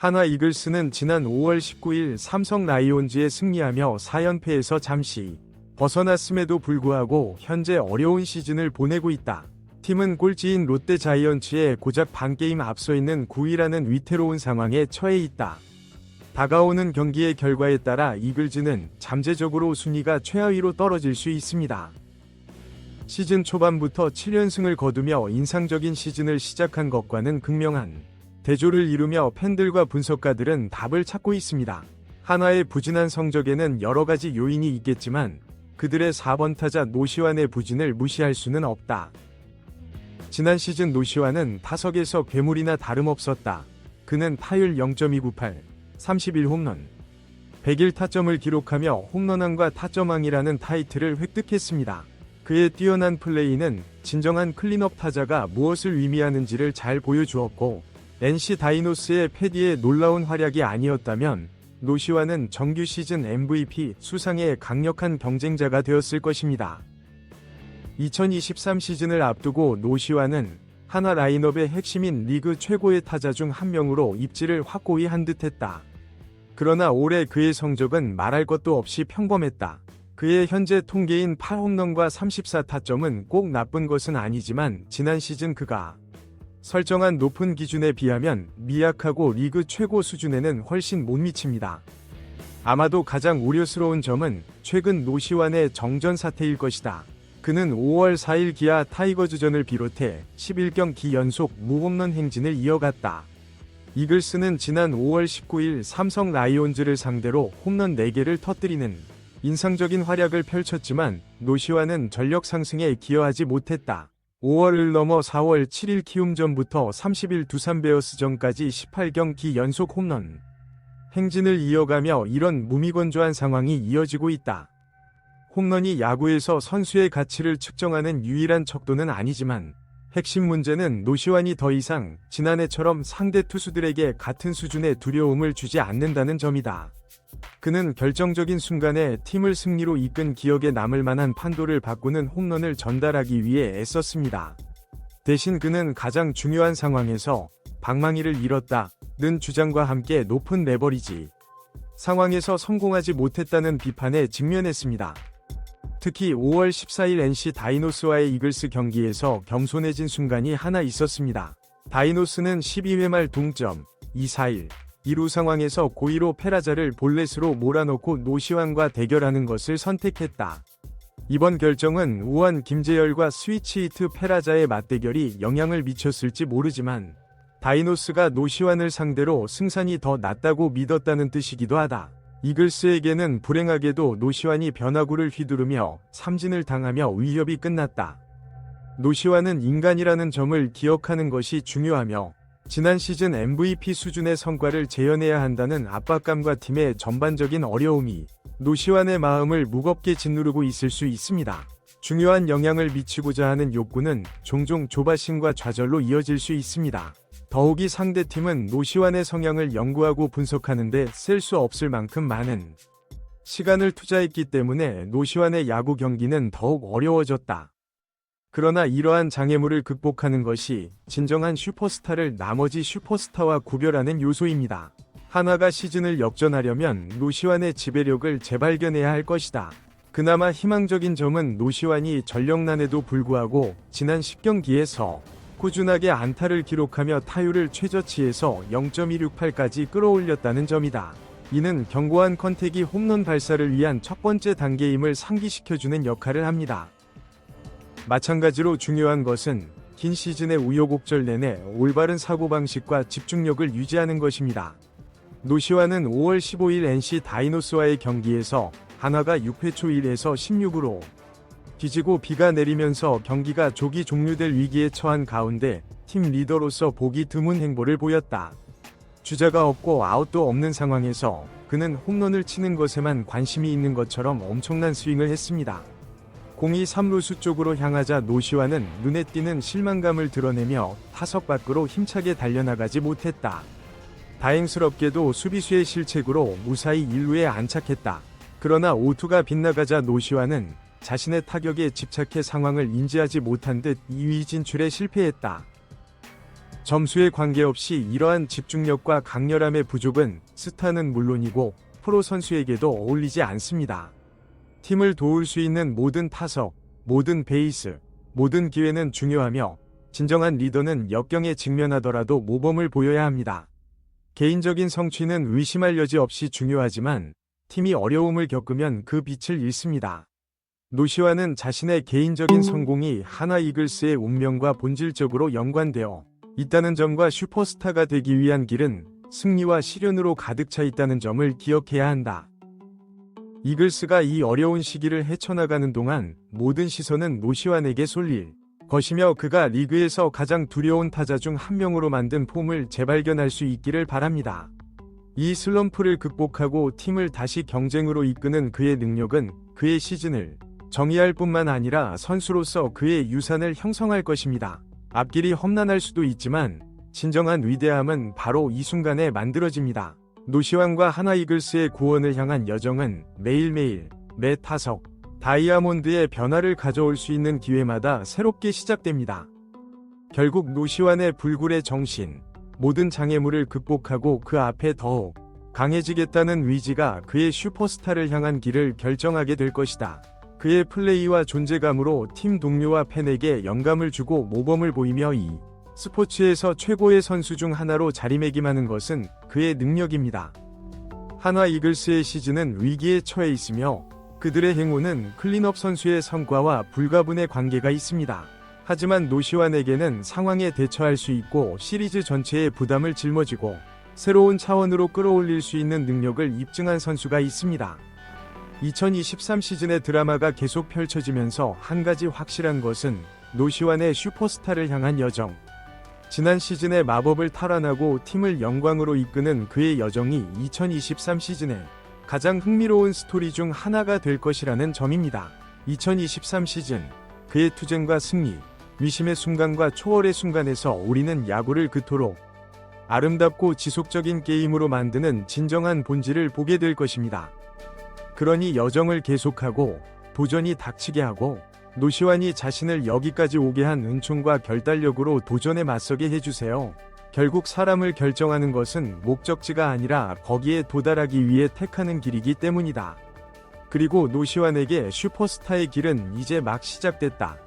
한화 이글스는 지난 5월 19일 삼성 라이온즈에 승리하며 4연패에서 잠시 벗어났음에도 불구하고 현재 어려운 시즌을 보내고 있다. 팀은 꼴찌인 롯데 자이언츠에 고작 반 게임 앞서 있는 9위라는 위태로운 상황에 처해 있다. 다가오는 경기의 결과에 따라 이글즈는 잠재적으로 순위가 최하위로 떨어질 수 있습니다. 시즌 초반부터 7연승을 거두며 인상적인 시즌을 시작한 것과는 극명한 대조를 이루며 팬들과 분석가들은 답을 찾고 있습니다. 한화의 부진한 성적에는 여러 가지 요인이 있겠지만 그들의 4번 타자 노시환의 부진을 무시할 수는 없다. 지난 시즌 노시환은 타석에서 괴물이나 다름없었다. 그는 타율 0.298, 31홈런, 101타점을 기록하며 홈런왕과 타점왕이라는 타이틀을 획득했습니다. 그의 뛰어난 플레이는 진정한 클린업 타자가 무엇을 의미하는지를 잘 보여주었고 NC 다이노스의 패디의 놀라운 활약이 아니었다면 노시와는 정규 시즌 MVP 수상의 강력한 경쟁자가 되었을 것입니다. 2023 시즌을 앞두고 노시와는 하나 라인업의 핵심인 리그 최고의 타자 중 한 명으로 입지를 확고히 한 듯했다. 그러나 올해 그의 성적은 말할 것도 없이 평범했다. 그의 현재 통계인 8홈런과 34타점은 꼭 나쁜 것은 아니지만 지난 시즌 그가 설정한 높은 기준에 비하면 미약하고 리그 최고 수준에는 훨씬 못 미칩니다. 아마도 가장 우려스러운 점은 최근 노시환의 정전 사태일 것이다. 그는 5월 4일 기아 타이거즈전을 비롯해 11경기 연속 무홈런 행진을 이어갔다. 이글스는 지난 5월 19일 삼성 라이온즈를 상대로 홈런 4개를 터뜨리는 인상적인 활약을 펼쳤지만 노시환은 전력 상승에 기여하지 못했다. 5월을 넘어 4월 7일 키움전부터 30일 두산 베어스전까지 18경기 연속 홈런 행진을 이어가며 이런 무미건조한 상황이 이어지고 있다. 홈런이 야구에서 선수의 가치를 측정하는 유일한 척도는 아니지만 핵심 문제는 노시환이 더 이상 지난해처럼 상대 투수들에게 같은 수준의 두려움을 주지 않는다는 점이다. 그는 결정적인 순간에 팀을 승리로 이끈 기억에 남을 만한 판도를 바꾸는 홈런을 전달하기 위해 애썼습니다. 대신 그는 가장 중요한 상황에서 방망이를 잃었다는 주장과 함께 높은 레버리지 상황에서 성공하지 못했다는 비판에 직면했습니다. 특히 5월 14일 NC 다이노스와의 이글스 경기에서 겸손해진 순간이 하나 있었습니다. 다이노스는 12회 말 동점 2-4-1 이루 상황에서 고의로 페라자를 볼넷으로 몰아넣고 노시환과 대결하는 것을 선택했다. 이번 결정은 우한 김재열과 스위치 히트 페라자의 맞대결이 영향을 미쳤을지 모르지만 다이노스가 노시환을 상대로 승산이 더 낮다고 믿었다는 뜻이기도 하다. 이글스에게는 불행하게도 노시환이 변화구를 휘두르며 삼진을 당하며 위협이 끝났다. 노시환은 인간이라는 점을 기억하는 것이 중요하며 지난 시즌 MVP 수준의 성과를 재현해야 한다는 압박감과 팀의 전반적인 어려움이 노시환의 마음을 무겁게 짓누르고 있을 수 있습니다. 중요한 영향을 미치고자 하는 욕구는 종종 조바심과 좌절로 이어질 수 있습니다. 더욱이 상대팀은 노시환의 성향을 연구하고 분석하는데 쓸 수 없을 만큼 많은 시간을 투자했기 때문에 노시환의 야구 경기는 더욱 어려워졌다. 그러나 이러한 장애물을 극복하는 것이 진정한 슈퍼스타를 나머지 슈퍼스타와 구별하는 요소입니다. 하나가 시즌을 역전하려면 노시환의 지배력을 재발견해야 할 것이다. 그나마 희망적인 점은 노시환이 전력난에도 불구하고 지난 10경기에서 꾸준하게 안타를 기록하며 타율을 최저치에서 0.268까지 끌어올렸다는 점이다. 이는 견고한 컨택이 홈런 발사를 위한 첫 번째 단계임을 상기시켜주는 역할을 합니다. 마찬가지로 중요한 것은 긴 시즌의 우여곡절 내내 올바른 사고방식과 집중력을 유지하는 것입니다. 노시와는 5월 15일 NC 다이노스와의 경기에서 한화가 6회 초 1에서 16으로 뒤지고 비가 내리면서 경기가 조기 종료될 위기에 처한 가운데 팀 리더로서 보기 드문 행보를 보였다. 주자가 없고 아웃도 없는 상황에서 그는 홈런을 치는 것에만 관심이 있는 것처럼 엄청난 스윙을 했습니다. 공이 3루수 쪽으로 향하자 노시와는 눈에 띄는 실망감을 드러내며 타석 밖으로 힘차게 달려나가지 못했다. 다행스럽게도 수비수의 실책으로 무사히 1루에 안착했다. 그러나 오투가 빗나가자 노시와는 자신의 타격에 집착해 상황을 인지하지 못한 듯 2위 진출에 실패했다. 점수에 관계없이 이러한 집중력과 강렬함의 부족은 스타는 물론이고 프로 선수에게도 어울리지 않습니다. 팀을 도울 수 있는 모든 타석, 모든 베이스, 모든 기회는 중요하며 진정한 리더는 역경에 직면하더라도 모범을 보여야 합니다. 개인적인 성취는 의심할 여지 없이 중요하지만 팀이 어려움을 겪으면 그 빛을 잃습니다. 노시와는 자신의 개인적인 성공이 하나 이글스의 운명과 본질적으로 연관되어 있다는 점과 슈퍼스타가 되기 위한 길은 승리와 시련으로 가득 차 있다는 점을 기억해야 한다. 이글스가 이 어려운 시기를 헤쳐나가는 동안 모든 시선은 노시완에게 쏠릴 것이며 그가 리그에서 가장 두려운 타자 중 한 명으로 만든 폼을 재발견할 수 있기를 바랍니다. 이 슬럼프를 극복하고 팀을 다시 경쟁으로 이끄는 그의 능력은 그의 시즌을 정의할 뿐만 아니라 선수로서 그의 유산을 형성할 것입니다. 앞길이 험난할 수도 있지만 진정한 위대함은 바로 이 순간에 만들어집니다. 노시환과 하나 이글스의 구원을 향한 여정은 매일매일 매 타석 다이아몬드의 변화를 가져올 수 있는 기회마다 새롭게 시작됩니다. 결국 노시환의 불굴의 정신, 모든 장애물을 극복하고 그 앞에 더욱 강해지겠다는 의지가 그의 슈퍼스타를 향한 길을 결정하게 될 것이다. 그의 플레이와 존재감으로 팀 동료와 팬에게 영감을 주고 모범을 보이며 이 스포츠에서 최고의 선수 중 하나로 자리매김하는 것은 그의 능력입니다. 한화 이글스의 시즌은 위기에 처해 있으며 그들의 행운은 클린업 선수의 성과와 불가분의 관계가 있습니다. 하지만 노시환에게는 상황에 대처할 수 있고 시리즈 전체의 부담을 짊어지고 새로운 차원으로 끌어올릴 수 있는 능력을 입증한 선수가 있습니다. 2023 시즌의 드라마가 계속 펼쳐지면서 한 가지 확실한 것은 노시환의 슈퍼스타를 향한 여정. 지난 시즌의 마법을 탈환하고 팀을 영광으로 이끄는 그의 여정이 2023 시즌에 가장 흥미로운 스토리 중 하나가 될 것이라는 점입니다. 2023 시즌 그의 투쟁과 승리, 위심의 순간과 초월의 순간에서 우리는 야구를 그토록 아름답고 지속적인 게임으로 만드는 진정한 본질을 보게 될 것입니다. 그러니 여정을 계속하고 도전이 닥치게 하고 노시환이 자신을 여기까지 오게 한 은총과 결단력으로 도전에 맞서게 해주세요. 결국 사람을 결정하는 것은 목적지가 아니라 거기에 도달하기 위해 택하는 길이기 때문이다. 그리고 노시환에게 슈퍼스타의 길은 이제 막 시작됐다.